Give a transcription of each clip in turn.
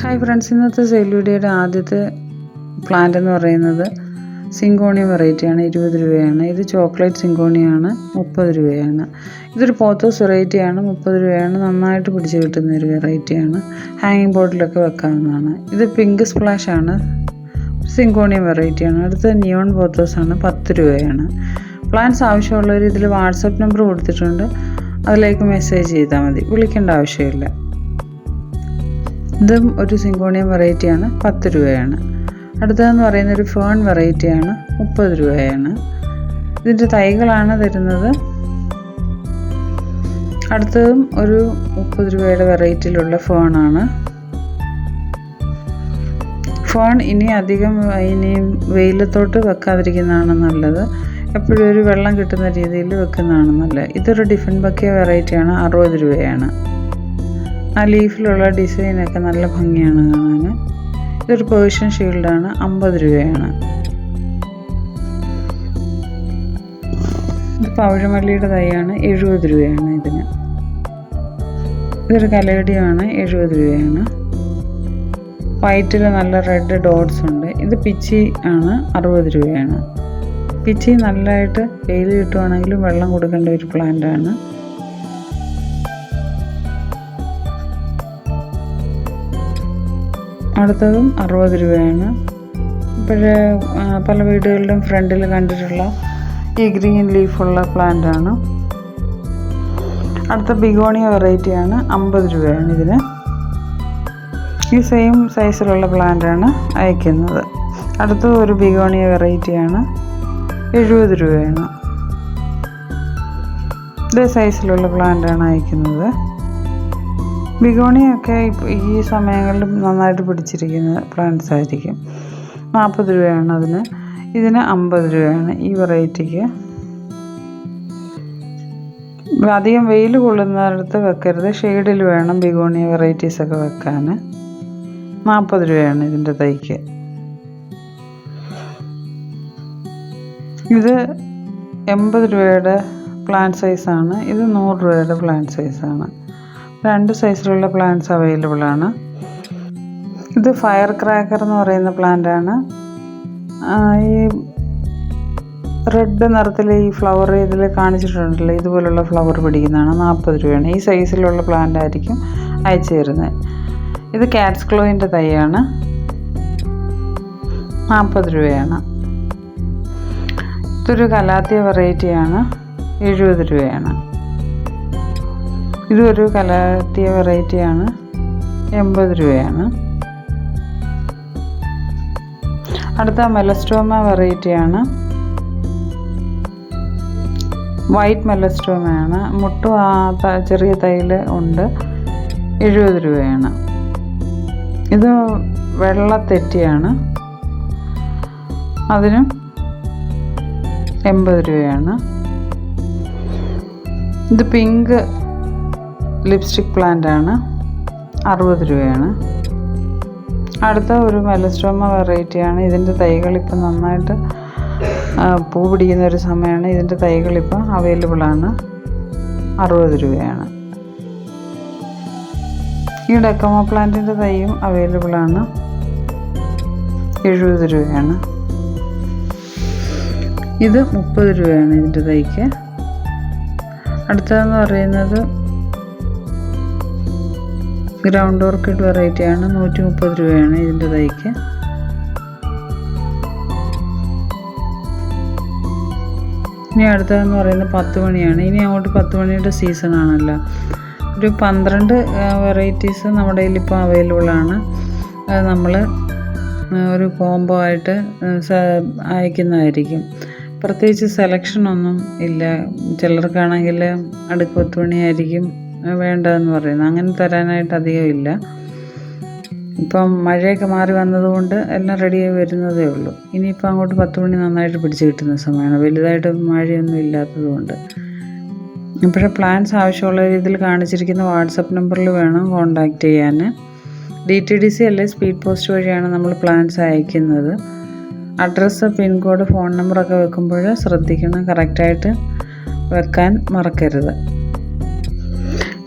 Hi friends ഇന്നത്തെ സെയിലുഡിയുടെ ആദ്യത്തെ plant എന്ന് പറയുന്നത് സിങ്കോണിയം വെറൈറ്റിയാണ് ഇരുപത് രൂപയാണ്. ഇത് ചോക്ലേറ്റ് സിങ്കോണിയാണ് മുപ്പത് രൂപയാണ്. ഇതൊരു പോത്തോസ് വെറൈറ്റിയാണ് മുപ്പത് രൂപയാണ്. നന്നായിട്ട് പിടിച്ച് കിട്ടുന്ന ഒരു വെറൈറ്റിയാണ് ഹാങ്ങിങ് ബോട്ടിലൊക്കെ വെക്കാവുന്നതാണ്. ഇത് പിങ്ക് സ്പ്ലാഷാണ് സിങ്കോണിയം വെറൈറ്റിയാണ് അടുത്ത നിയോൺ പോത്തോസ് ആണ് പത്ത് രൂപയാണ്. പ്ലാൻസ് ആവശ്യമുള്ളവർ ഇതിൽ വാട്സപ്പ് നമ്പർ കൊടുത്തിട്ടുണ്ട്. അതിലേക്ക് മെസ്സേജ് ചെയ്താൽ മതി. വിളിക്കേണ്ട ആവശ്യമില്ല. ഇതും ഒരു സിങ്കോണിയം വെറൈറ്റിയാണ് പത്ത് രൂപയാണ്. അടുത്തതെന്ന് പറയുന്ന ഒരു ഫേൺ വെറൈറ്റിയാണ് മുപ്പത് രൂപയാണ്. ഇതിന്റെ തൈകളാണ് തരുന്നത്. അടുത്തതും ഒരു മുപ്പത് രൂപയുടെ വെറൈറ്റിയിലുള്ള ഫോണാണ്. ഫോൺ ഇനി അധികം ഇനിയും വെയിലത്തോട്ട് വെക്കാതിരിക്കുന്നതാണ് നല്ലത്. എപ്പോഴും ഒരു വെള്ളം കിട്ടുന്ന രീതിയിൽ വെക്കുന്നതാണ് നല്ലത്. ഇതൊരു ഡിഫൻ ബക്കിയ വെറൈറ്റിയാണ് അറുപത് രൂപയാണ്. ആ ലീഫിലുള്ള ഡിസൈനൊക്കെ നല്ല ഭംഗിയാണ് കാണാൻ. ഇതൊരു പേർഷ്യൻ ഷീൽഡാണ് അമ്പത് രൂപയാണ്. ഇത് പവിഴമല്ലിയുടെ തൈയാണ് എഴുപത് രൂപയാണ് ഇതിന്. ഇതൊരു കലേടിയാണ് എഴുപത് രൂപയാണ്. വൈറ്റിൽ നല്ല റെഡ് ഡോട്ട്സ് ഉണ്ട്. ഇത് പിച്ചി ആണ് അറുപത് രൂപയാണ്. പിച്ചി നല്ലതായിട്ട് വെയിൽ കിട്ടുവാണെങ്കിലും വെള്ളം കൊടുക്കേണ്ട ഒരു പ്ലാന്റ് അടുത്തതും അറുപത് രൂപയാണ്. ഇപ്പോഴേ പല വീടുകളിലും ഫ്രണ്ടിൽ കണ്ടിട്ടുള്ള ഈ ഗ്രീൻ ലീഫുള്ള പ്ലാന്റാണ്. അടുത്ത ബിഗോണിയ വെറൈറ്റിയാണ് അമ്പത് രൂപയാണ് ഇതിന്. ഈ സെയിം സൈസിലുള്ള പ്ലാന്റാണ് അയക്കുന്നത്. അടുത്ത ഒരു ബിഗോണിയ വെറൈറ്റിയാണ് എഴുപത് രൂപയാണ്. ഇതേ സൈസിലുള്ള പ്ലാന്റാണ് അയക്കുന്നത്. ബിഗോണിയൊക്കെ ഈ സമയങ്ങളിൽ നന്നായിട്ട് പിടിച്ചിരിക്കുന്ന പ്ലാന്റ്സ് ആയിരിക്കും. നാൽപ്പത് രൂപയാണ് അതിന്. ഇതിന് അമ്പത് രൂപയാണ് ഈ വെറൈറ്റിക്ക് അധികം വെയിൽ കൊള്ളുന്നിടത്ത് വെക്കരുത്. ഷെയ്ഡിൽ വേണം ബിഗോണിയ വെറൈറ്റീസൊക്കെ വെക്കാൻ നാൽപ്പത് രൂപയാണ് ഇതിന്റെ തൈക്ക്. ഇത് എൺപത് രൂപയുടെ പ്ലാന്റ് സൈസാണ് ഇത് നൂറ് രൂപയുടെ പ്ലാന്റ് സൈസാണ് രണ്ട് സൈസിലുള്ള പ്ലാന്റ്സ് അവൈലബിൾ ആണ്. ഇത് ഫയർ ക്രാക്കർ എന്ന് പറയുന്ന പ്ലാന്റ് ആണ്. ഈ റെഡ് നിറത്തിൽ ഈ ഫ്ലവർ ഇതിൽ കാണിച്ചിട്ടുണ്ടല്ലോ ഇതുപോലുള്ള ഫ്ലവർ പിടിക്കുന്നതാണ് നാൽപ്പത് രൂപയാണ്. ഈ സൈസിലുള്ള പ്ലാന്റ് ആയിരിക്കും അയച്ചു തരുന്നത്. ഇത് കാറ്റ്സ് ക്ലോയിന്റെ തൈയാണ്. നാൽപ്പത് രൂപയാണ്. ഇതൊരു കലാത്തിയ വെറൈറ്റിയാണ് എഴുപത് രൂപയാണ്. ഇതൊരു കലാത്തിയ വെറൈറ്റിയാണ്. എൺപത് രൂപയാണ്. അടുത്ത മെലസ്ട്രോമ വെറൈറ്റിയാണ്. വൈറ്റ് മെലസ്ട്രോമയാണ് മുട്ടും ആ ചെറിയ തൈൽ ഉണ്ട്. എഴുപത് രൂപയാണ്. ഇത് വെള്ളത്തെറ്റിയാണ് അതിനും എൺപത് രൂപയാണ്. ഇത് പിങ്ക് ലിപ്സ്റ്റിക് പ്ലാന്റ് ആണ് അറുപത് രൂപയാണ്. അടുത്ത ഒരു മെലസ്ട്രോമ വെറൈറ്റിയാണ്. ഇതിന്റെ തൈകൾ ഇപ്പം നന്നായിട്ട് പൂ പിടിക്കുന്ന ഒരു സമയമാണ്. ഇതിന്റെ അവൈലബിൾ ആണ്. അറുപത് രൂപയാണ്. ഈ ഡെക്കമോ പ്ലാന്റിന്റെ തൈയും അവൈലബിൾ ആണ്. എഴുപത് രൂപയാണ്. ഇത് മുപ്പത് രൂപയാണ് ഇതിന്റെ തൈക്ക്. അടുത്തതെന്ന് പറയുന്നത് ഗ്രൗണ്ട് ഓർക്കിഡ് വെറൈറ്റിയാണ് നൂറ്റി മുപ്പത് രൂപയാണ് ഇതിന്റെ തൈക്ക് ഇനി അടുത്തതെന്ന് പറയുന്നത് പത്ത് മണിയാണ്. ഇനി അങ്ങോട്ട് പത്ത് മണിയുടെ സീസൺ ആണല്ലോ. ഒരു പന്ത്രണ്ട് വെറൈറ്റീസ് നമ്മുടെ കയ്യിൽ ഇപ്പോൾ അവൈലബിൾ ആണ്. അത് നമ്മൾ ഒരു കോംബോ ആയിട്ട് അയക്കുന്നതായിരിക്കും. പ്രത്യേകിച്ച് സെലക്ഷൻ ഒന്നും ഇല്ല. ചിലർക്കാണെങ്കിൽ അടുക്ക് പത്ത് മണിയായിരിക്കും വേണ്ടതെന്ന് പറയുന്നത് അങ്ങനെ തരാനായിട്ട് അധികം ഇല്ല. ഇപ്പം മഴയൊക്കെ മാറി വന്നതുകൊണ്ട് എല്ലാം റെഡിയായി വരുന്നതേ ഉള്ളൂ. ഇനിയിപ്പോൾ അങ്ങോട്ട് പത്ത് മണി നന്നായിട്ട് പിടിച്ച് കിട്ടുന്ന സമയമാണ്. വലുതായിട്ട് മഴയൊന്നും ഇല്ലാത്തതുകൊണ്ട്. ഇപ്പോഴേ പ്ലാൻസ് ആവശ്യമുള്ള രീതിയിൽ കാണിച്ചിരിക്കുന്ന വാട്സപ്പ് നമ്പറിൽ വേണം കോൺടാക്റ്റ് ചെയ്യാൻ. ഡി ടി ഡി സി അല്ലെ സ്പീഡ് പോസ്റ്റ് വഴിയാണ് നമ്മൾ പ്ലാൻസ് അയക്കുന്നത്. അഡ്രസ്സ് പിൻകോഡ് ഫോൺ നമ്പറൊക്കെ വെക്കുമ്പോൾ ശ്രദ്ധിക്കണം. കറക്റ്റായിട്ട് വെക്കാൻ മറക്കരുത്.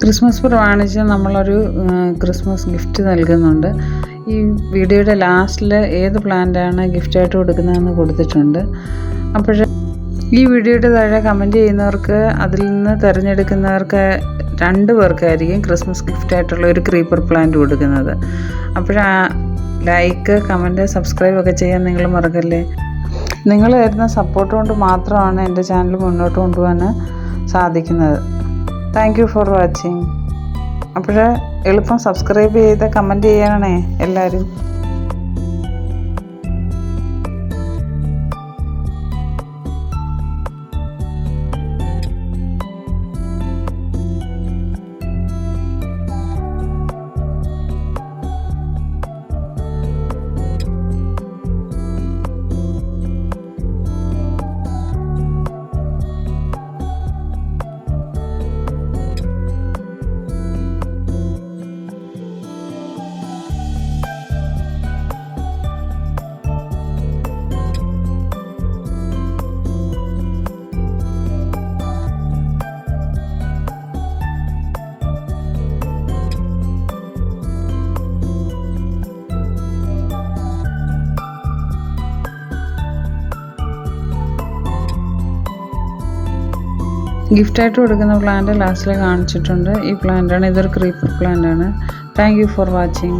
ക്രിസ്മസ് പ്രമാണിച്ച് നമ്മളൊരു ക്രിസ്മസ് ഗിഫ്റ്റ് നൽകുന്നുണ്ട്. ഈ വീഡിയോയുടെ ലാസ്റ്റിൽ ഏത് പ്ലാന്റാണ് ഗിഫ്റ്റായിട്ട് കൊടുക്കുന്നതെന്ന് കൊടുത്തിട്ടുണ്ട്. അപ്പോൾ ഈ വീഡിയോയുടെ താഴെ കമന്റ് ചെയ്യുന്നവർക്ക് അതിൽ നിന്ന് തിരഞ്ഞെടുക്കുന്നവർക്ക് രണ്ട് പേർക്കായിരിക്കും ക്രിസ്മസ് ഗിഫ്റ്റായിട്ടുള്ള ഒരു ക്രീപ്പർ പ്ലാന്റ് കൊടുക്കുന്നത്. അപ്പോഴാ ലൈക്ക് കമന്റ് സബ്സ്ക്രൈബ് ഒക്കെ ചെയ്യാൻ നിങ്ങൾ മറക്കല്ലേ? നിങ്ങൾ തരുന്ന സപ്പോർട്ട് കൊണ്ട് മാത്രമാണ് എന്റെ ചാനൽ മുന്നോട്ട് കൊണ്ടുപോകാൻ സാധിക്കുന്നത്. താങ്ക് യു ഫോർ വാച്ചിങ് അപ്പോൾ എളുപ്പം സബ്സ്ക്രൈബ് ചെയ്ത് കമന്റ് ചെയ്യണേ എല്ലാവരും. ഗിഫ്റ്റായിട്ട് കൊടുക്കുന്ന പ്ലാന്റ് ലാസ്റ്റിൽ കാണിച്ചിട്ടുണ്ട്. ഈ പ്ലാന്റാണ് ഇതൊരു ക്രീപ്പർ പ്ലാന്റാണ് താങ്ക് യു ഫോർ വാച്ചിങ്